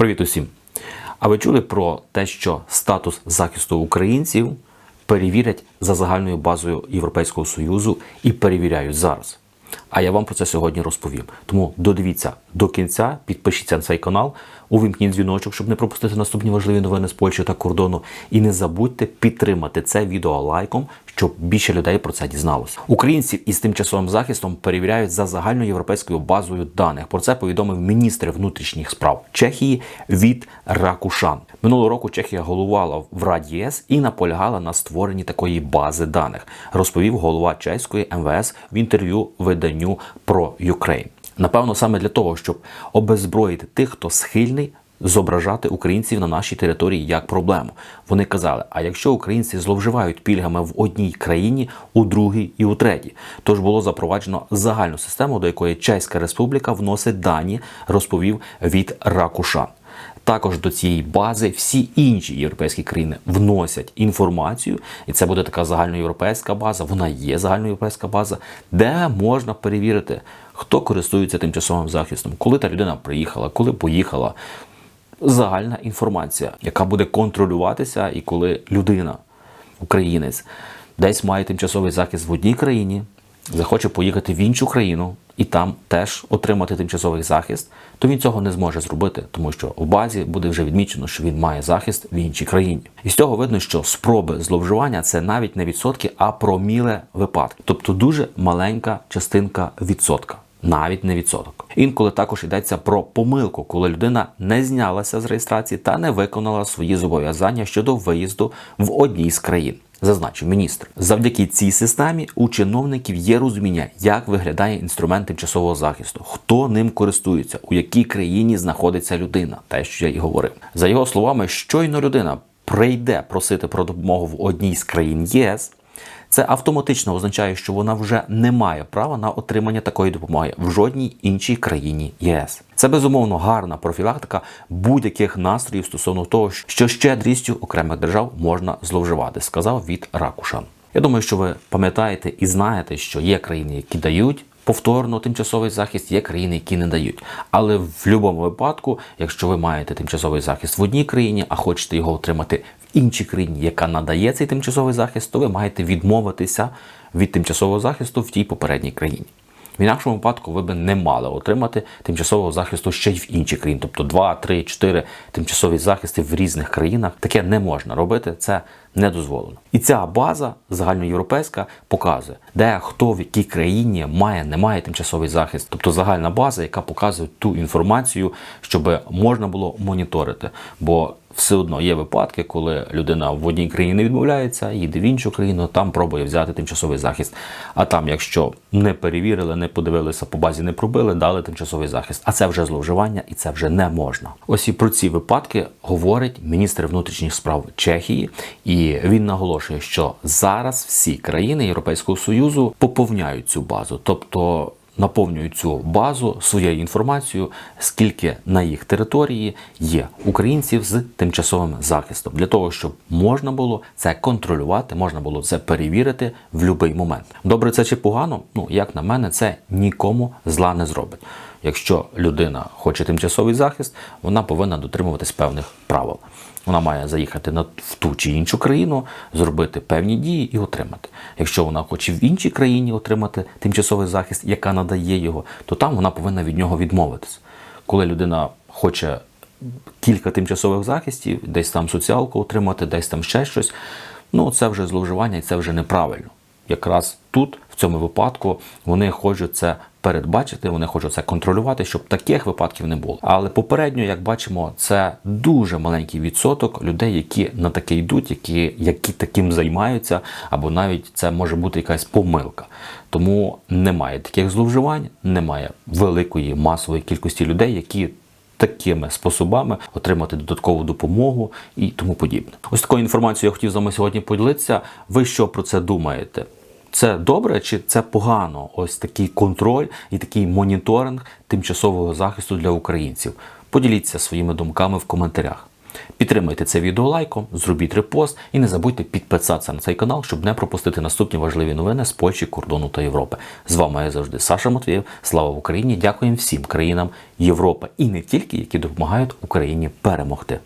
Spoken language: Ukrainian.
Привіт усім! А ви чули про те, що статус захисту українців перевірять за загальною базою Європейського Союзу і перевіряють зараз? А я вам про це сьогодні розповім. Тому додивіться до кінця, підпишіться на цей канал, увімкніть дзвіночок, щоб не пропустити наступні важливі новини з Польщі та кордону. І не забудьте підтримати це відео лайком, щоб більше людей про це дізналося. Українців із тимчасовим захистом перевіряють за загальноєвропейською базою даних. Про це повідомив міністр внутрішніх справ Чехії від Ракушан. Минулого року Чехія головувала в Раді ЄС і наполягала на створенні такої бази даних, розповів голова чеської МВС в інтерв'ю виданню про Ukraine. Напевно, саме для того, щоб обезброїти тих, хто схильний зображати українців на нашій території як проблему. Вони казали: а якщо українці зловживають пільгами в одній країні, у другій і у третій, тож було запроваджено загальну систему, до якої Чеська Республіка вносить дані, розповів від Ракушан. Також до цієї бази всі інші європейські країни вносять інформацію, і це буде така загальноєвропейська база. Вона є загальноєвропейська база, де можна перевірити, хто користується тимчасовим захистом, коли та людина приїхала, коли поїхала. Загальна інформація, яка буде контролюватися, і коли людина, українець, десь має тимчасовий захист в одній країні, захоче поїхати в іншу країну і там теж отримати тимчасовий захист, то він цього не зможе зробити, тому що в базі буде вже відмічено, що він має захист в іншій країні. І з цього видно, що спроби зловживання це навіть не відсотки, а проміле випадки, тобто дуже маленька частинка відсотка. Навіть не відсоток. Інколи також йдеться про помилку, коли людина не знялася з реєстрації та не виконала свої зобов'язання щодо виїзду в одній з країн. Зазначив міністр. Завдяки цій системі у чиновників є розуміння, як виглядає інструмент тимчасового захисту, хто ним користується, у якій країні знаходиться людина. Те, що я і говорив. За його словами, щойно людина прийде просити про допомогу в одній з країн ЄС. Це автоматично означає, що вона вже не має права на отримання такої допомоги в жодній іншій країні ЄС. Це безумовно гарна профілактика будь-яких настроїв стосовно того, що щедрістю окремих держав можна зловживати, сказав від Ракушан. Я думаю, що ви пам'ятаєте і знаєте, що є країни, які дають. Повторно тимчасовий захист є країни, які не дають. Але в будь-якому випадку, якщо ви маєте тимчасовий захист в одній країні, а хочете його отримати іншій країні, яка надає цей тимчасовий захист, то ви маєте відмовитися від тимчасового захисту в тій попередній країні. В інакшому випадку ви би не мали отримати тимчасового захисту ще й в іншій країні. Тобто 2, 3, 4 тимчасові захисти в різних країнах. Таке не можна робити, це не дозволено. І ця база загальноєвропейська показує, де хто в якій країні має, не має тимчасовий захист. Тобто загальна база, яка показує ту інформацію, щоб можна було моніторити. Бо все одно є випадки, коли людина в одній країні відмовляється, їде в іншу країну, там пробує взяти тимчасовий захист. А там, якщо не перевірили, не подивилися по базі, не пробили, дали тимчасовий захист. А це вже зловживання і це вже не можна. Ось і про ці випадки говорить міністр внутрішніх справ Чехії, і він наголошує, що зараз всі країни Європейського союзу поповняють цю базу, тобто наповнюють цю базу своєю інформацією, скільки на їх території є українців з тимчасовим захистом, для того, щоб можна було це контролювати, можна було це перевірити в будь-який момент. Добре, це чи погано? Ну як на мене, це нікому зла не зробить. Якщо людина хоче тимчасовий захист, вона повинна дотримуватись певних правил. Вона має заїхати на в ту чи іншу країну, зробити певні дії і отримати. Якщо вона хоче в іншій країні отримати тимчасовий захист, яка надає його, то там вона повинна від нього відмовитись. Коли людина хоче кілька тимчасових захистів, десь там соціалку отримати, десь там ще щось, ну це вже зловживання і це вже неправильно. Якраз тут, в цьому випадку, вони хочуть це передбачити, вони хочуть це контролювати, щоб таких випадків не було. Але попередньо, як бачимо, це дуже маленький відсоток людей, які на таке йдуть, які, які таким займаються, або навіть це може бути якась помилка. Тому немає таких зловживань, немає великої масової кількості людей, які. Такими способами отримати додаткову допомогу і тому подібне. Ось такою інформацією я хотів з вами сьогодні поділитися. Ви що про це думаєте? Це добре чи це погано? Ось такий контроль і такий моніторинг тимчасового захисту для українців. Поділіться своїми думками в коментарях. Підтримайте це відео лайком, зробіть репост і не забудьте підписатися на цей канал, щоб не пропустити наступні важливі новини з Польщі, кордону та Європи. З вами я завжди Саша Матвієв. Слава Україні! Дякуємо всім країнам Європи і не тільки, які допомагають Україні перемогти.